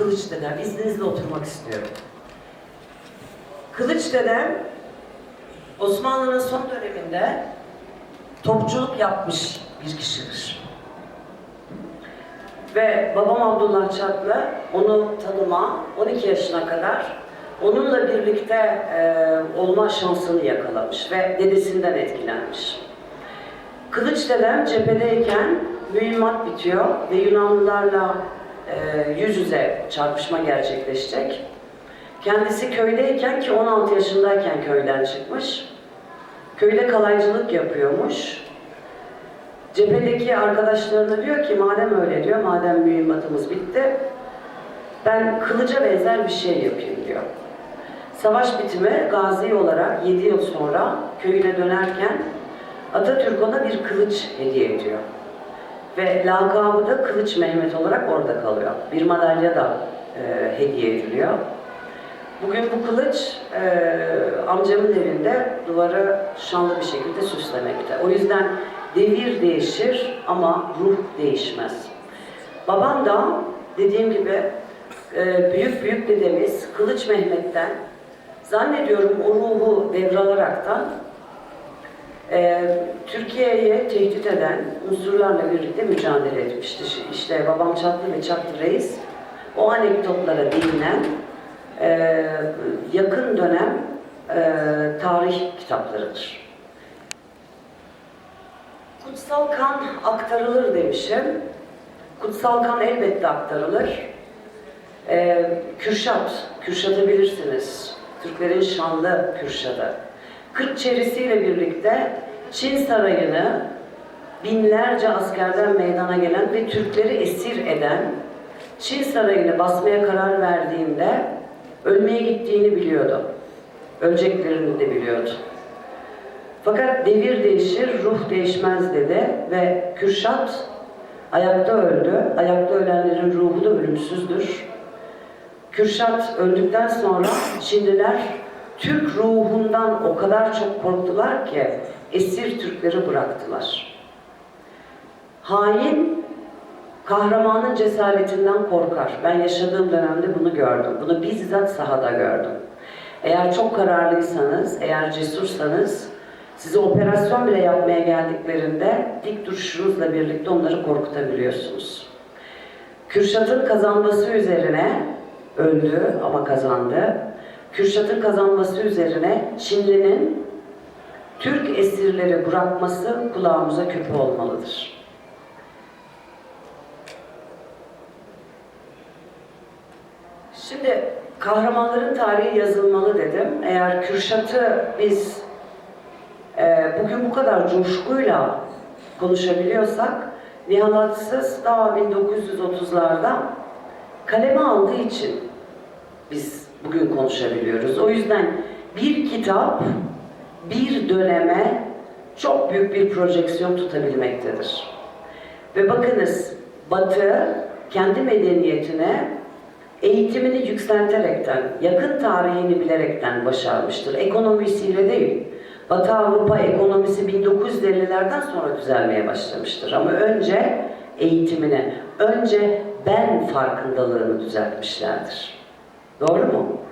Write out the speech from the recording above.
Kılıç dedem. İzninizle oturmak istiyorum. Kılıç dedem Osmanlı'nın son döneminde topçuluk yapmış bir kişidir. Ve babam Abdullah Çatlı onu tanıma 12 yaşına kadar onunla birlikte e, olma şansını yakalamış ve dedesinden etkilenmiş. Kılıç dedem cephedeyken mühimmat bitiyor ve Yunanlılarla e, yüz yüze çarpışma gerçekleşecek. Kendisi köydeyken ki 16 yaşındayken köyden çıkmış. Köyde kalaycılık yapıyormuş. Cephedeki arkadaşlarına diyor ki madem öyle diyor, madem mühimmatımız bitti, ben kılıca benzer bir şey yapayım diyor. Savaş bitimi gazi olarak 7 yıl sonra köyüne dönerken Atatürk ona bir kılıç hediye ediyor. Ve lakabı da Kılıç Mehmet olarak orada kalıyor. Bir madalya da e, hediye ediliyor. Bugün bu kılıç e, amcamın evinde duvarı şanlı bir şekilde süslemekte. O yüzden devir değişir ama ruh değişmez. Babam da dediğim gibi e, büyük büyük dedemiz Kılıç Mehmet'ten zannediyorum o ruhu devralaraktan e, Türkiye'ye tehdit eden unsurlarla birlikte mücadele etmişti. İşte babam Çatlı ve Çatlı Reis o anekdotlara değinen e, yakın dönem e, tarih kitaplarıdır. Kutsal kan aktarılır demişim. Kutsal kan elbette aktarılır. E, Kürşat, Kürşat'ı bilirsiniz. Türklerin şanlı Kürşat'ı. Kırk çerisiyle birlikte Çin sarayını binlerce askerden meydana gelen ve Türkleri esir eden Çin sarayını basmaya karar verdiğinde ölmeye gittiğini biliyordu. Öleceklerini de biliyordu. Fakat devir değişir, ruh değişmez dedi ve Kürşat ayakta öldü. Ayakta ölenlerin ruhu da ölümsüzdür. Kürşat öldükten sonra Çinliler Türk ruhundan o kadar çok korktular ki esir Türkleri bıraktılar. Hain kahramanın cesaretinden korkar. Ben yaşadığım dönemde bunu gördüm. Bunu bizzat sahada gördüm. Eğer çok kararlıysanız, eğer cesursanız size operasyon bile yapmaya geldiklerinde dik duruşunuzla birlikte onları korkutabiliyorsunuz. Kürşat'ın kazanması üzerine öldü ama kazandı. Kürşat'ın kazanması üzerine Çinli'nin Türk esirleri bırakması kulağımıza küpe olmalıdır. Şimdi kahramanların tarihi yazılmalı dedim. Eğer Kürşat'ı biz e, bugün bu kadar coşkuyla konuşabiliyorsak Nihalatsız daha 1930'larda kaleme aldığı için biz bugün konuşabiliyoruz. O yüzden bir kitap bir döneme çok büyük bir projeksiyon tutabilmektedir. Ve bakınız Batı kendi medeniyetine eğitimini yükselterekten, yakın tarihini bilerekten başarmıştır. Ekonomisiyle değil. Batı Avrupa ekonomisi 1950'lerden sonra düzelmeye başlamıştır. Ama önce eğitimini, önce ben farkındalığını düzeltmişlerdir. 知道什么？